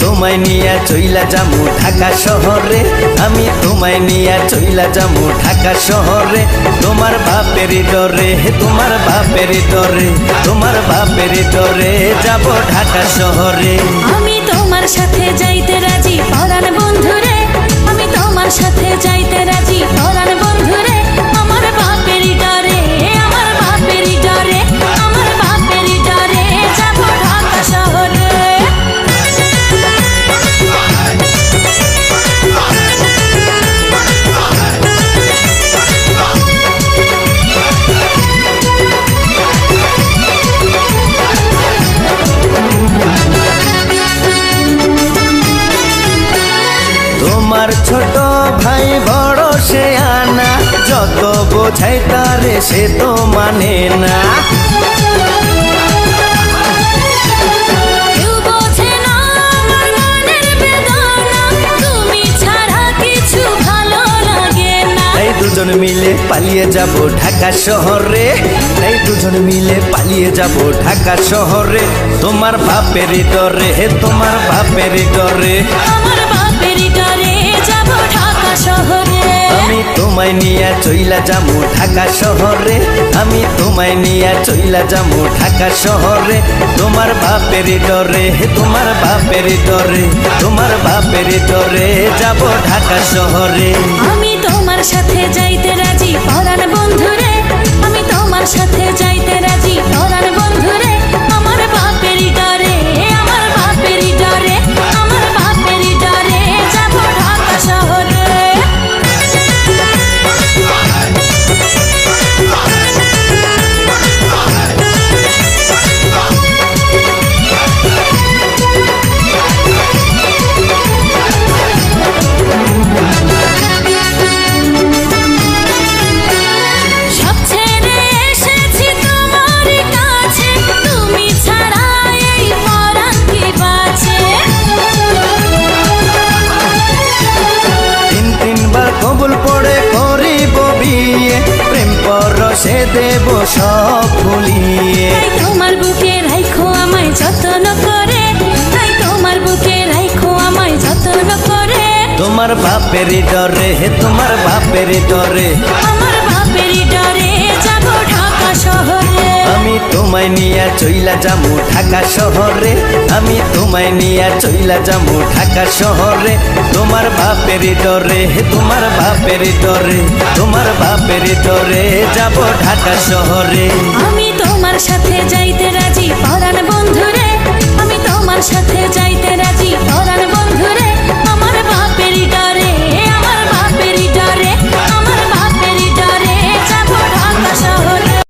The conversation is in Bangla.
তোমায় নিয়ে চইলা যামু ঢাকা শহরে। আমি তোমায় নিয়ে চইলা যামু ঢাকা শহরে। তোমার বাপের ডরে, তোমার বাপের ডরে, তোমার বাপের ডরে যাব ঢাকা শহরে। আমি তোমার সাথে যাইতে রাজি বোঝাই তারে সে তো মানে না। দুজন মিলে পালিয়ে যাব ঢাকা শহরে। এই দুজন মিলে পালিয়ে যাব ঢাকা শহরে। তোমার বাপের ডরে হে তোমার বাপের ডরে। আমার তোমায় নিয়ে চইলা যামু ঢাকা শহরে। আমি তোমায় নিয়ে চইলা যামু ঢাকা শহরে। তোমার বাপের ডরে তোমার বাপের ডরে। তোমার বাপের ডরে যাব ঢাকা শহরে। আমি তোমার সাথে যাইতে রাজি, পরাণ বন্ধুরে। আমি তোমার সাথে যাইতে রাজি, পরাণ বিয়ে প্রেম পরশে দেব সব ভুলিয়ে তোমার বুকে রাখো আমায় যত্ন করে তাই তোমার বুকে রাখো আমায় যত্ন করে। তোমার বাপের ডরে হে তোমার বাপের ডরে। আমার বাপেরই ডরে তোমায় নিয়ে চইলা যামু ঢাকা শহরে। আমি তোমায় নিয়ে চইলা যামু ঢাকা শহরে। তোমার বাপের ডরে তোমার বাপের ডরে। তোমার বাপের ডরে যাব ঢাকা শহরে। আমি তোমার সাথে যাইতে রাজি